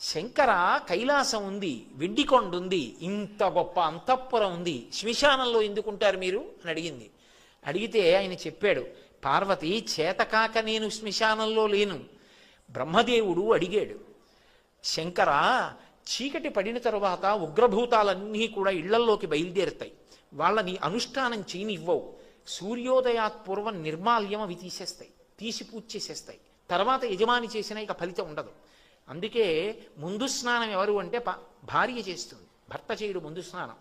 శంకర కైలాసం ఉంది వెండికొండ ఉంది ఇంత గొప్ప అంతఃపురం ఉంది. శ్మశానంలో ఎందుకుంటారు మీరు? అని అడిగింది. అడిగితే ఆయన చెప్పాడు పార్వతి చేతకాక నేను శ్మశానంలో లేను. బ్రహ్మదేవుడు అడిగాడు శంకర చీకటి పడిన తరువాత ఉగ్రభూతాలన్నీ కూడా ఇళ్ళల్లోకి బయలుదేరుతాయి. వాళ్ళని అనుష్ఠానం చేయనివ్వవు. సూర్యోదయాత్ పూర్వం నిర్మాల్యం అవి తీసేస్తాయి తీసి పూజ చేసేస్తాయి తర్వాత యజమాని చేసిన ఇక ఫలితం ఉండదు. అందుకే ముందు స్నానం ఎవరు అంటే భార్య చేస్తుంది. భర్త చేయడు ముందు స్నానం.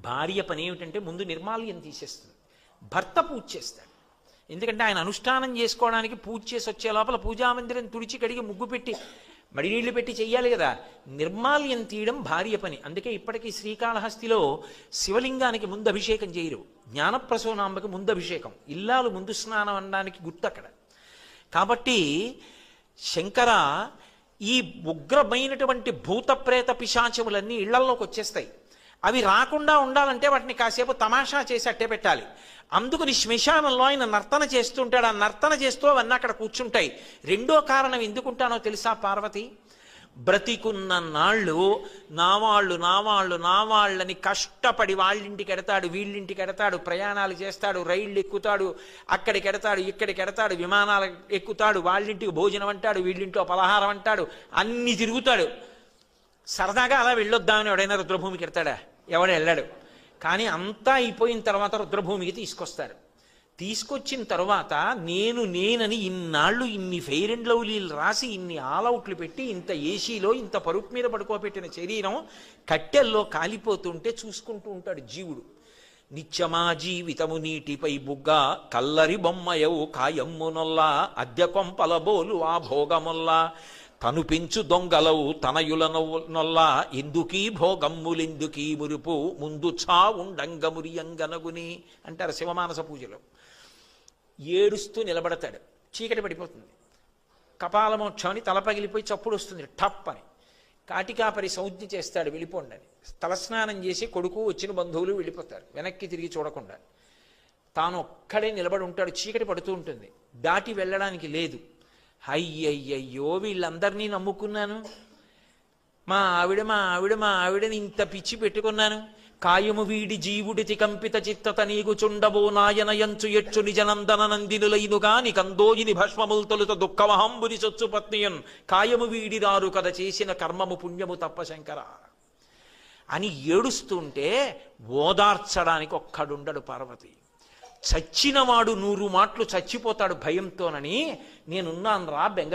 భార్య పని ఏమిటంటే ముందు నిర్మాల్యం తీసేస్తుంది. భర్త పూజ చేస్తాడు. ఎందుకంటే ఆయన అనుష్ఠానం చేసుకోవడానికి పూజ చేసి వచ్చే లోపల పూజామందిరం తుడిచి కడిగి ముగ్గు పెట్టి మడి నీళ్ళు పెట్టి చెయ్యాలి కదా. నిర్మాల్యం తీయడం భార్య పని. అందుకే ఇప్పటికీ శ్రీకాళహస్తిలో శివలింగానికి ముందు అభిషేకం చేయరు. జ్ఞానప్రసూనాంబకి ముందు అభిషేకం. ఇల్లాలు ముందు స్నానం అనడానికి గుర్తు అక్కడ. కాబట్టి శంకర ఈ ఉగ్రమైనటువంటి భూత ప్రేత పిశాచములన్నీ ఇళ్ళల్లోకి వచ్చేస్తాయి. అవి రాకుండా ఉండాలంటే వాటిని కాసేపు తమాషా చేసి అట్టే పెట్టాలి. అందుకని శ్మశానంలో ఆయన నర్తన చేస్తుంటాడు. ఆ నర్తన చేస్తూ అవన్నీ అక్కడ కూర్చుంటాయి. రెండో కారణం ఎందుకుంటానో తెలుసా పార్వతి? బ్రతికున్న నాళ్ళు నావాళ్ళు నావాళ్ళు నావాళ్ళని కష్టపడి వాళ్ళింటికి ఎడతాడు వీళ్ళింటికి ఎడతాడు ప్రయాణాలు చేస్తాడు రైళ్ళు ఎక్కుతాడు అక్కడికి ఎడతాడు ఇక్కడికి ఎడతాడు విమానాలు ఎక్కుతాడు వాళ్ళింటికి భోజనం అంటాడు వీళ్ళింట్లో పలహారం అంటాడు అన్ని తిరుగుతాడు. సరదాగా అలా వెళ్ళొద్దామని ఎవడైనా రుద్రభూమికి ఎడతాడా? ఎవడు వెళ్ళాడు. కానీ అంతా అయిపోయిన తర్వాత రుద్రభూమికి తీసుకొస్తారు. తీసుకొచ్చిన తర్వాత నేను నేనని ఇన్నాళ్ళు ఇన్ని ఫెయిర్ అండ్ లవ్లీలు రాసి ఇన్ని ఆల్అవుట్లు పెట్టి ఇంత ఏసీలో ఇంత పరుపు మీద పడుకోబెట్టిన శరీరం కట్టెల్లో కాలిపోతుంటే చూసుకుంటూ ఉంటాడు జీవుడు. నిత్యమా జీవితము నీటిపై బుగ్గ కల్లరి బొమ్మయవు కాయమ్మునొల్లా అద్దె కొంపలబోలు ఆ భోగముల్లా. తను పెంచు దొంగలవు తనయుల నొల్లా. ఎందుకీ భోగమ్ములెందుకీ మురుపు? ముందు చావుండంగమురియంగనగుని అంటారు శివమానస పూజలో. ఏడుస్తూ నిలబడతాడు. చీకటి పడిపోతుంది. కపాలమోక్షం అని తల పగిలిపోయి చప్పుడు వస్తుంది. టప్ అని. కాటికాపరి సంజ్ఞ చేస్తాడు వెళ్ళిపోండి అని తలస్నానం చేసి కొడుకు వచ్చిన బంధువులు వెళ్ళిపోతారు. వెనక్కి తిరిగి చూడకుండా. తాను ఒక్కడే నిలబడి ఉంటాడు. చీకటి పడుతూ ఉంటుంది. దాటి వెళ్ళడానికి లేదు. అయ్యయ్యయ్యో వీళ్ళందరినీ నమ్ముకున్నాను. మా ఆవిడ మా ఆవిడ మా ఆవిడని ఇంత పిచ్చి పెట్టుకున్నాను. కాయము వీడి జీవుడితి కంపిత చిత్తత నీకు చుండబో నాయనయంచు ఎచ్చు నిజనందన నందినులైనుగా నికందోయిని భస్మముల్ తొలుత దుఃఖమహంబుని సొచ్చు పత్నియన్. కాయము వీడిదారు కథ చేసిన కర్మము పుణ్యము తప్ప శంకర. అని ఏడుస్తుంటే ఓదార్చడానికి ఒక్కడుండడు పార్వతి. చచ్చినవాడు నూరు మాటలు చచ్చిపోతాడు భయంతోనని నేనున్నాను రా బెంగ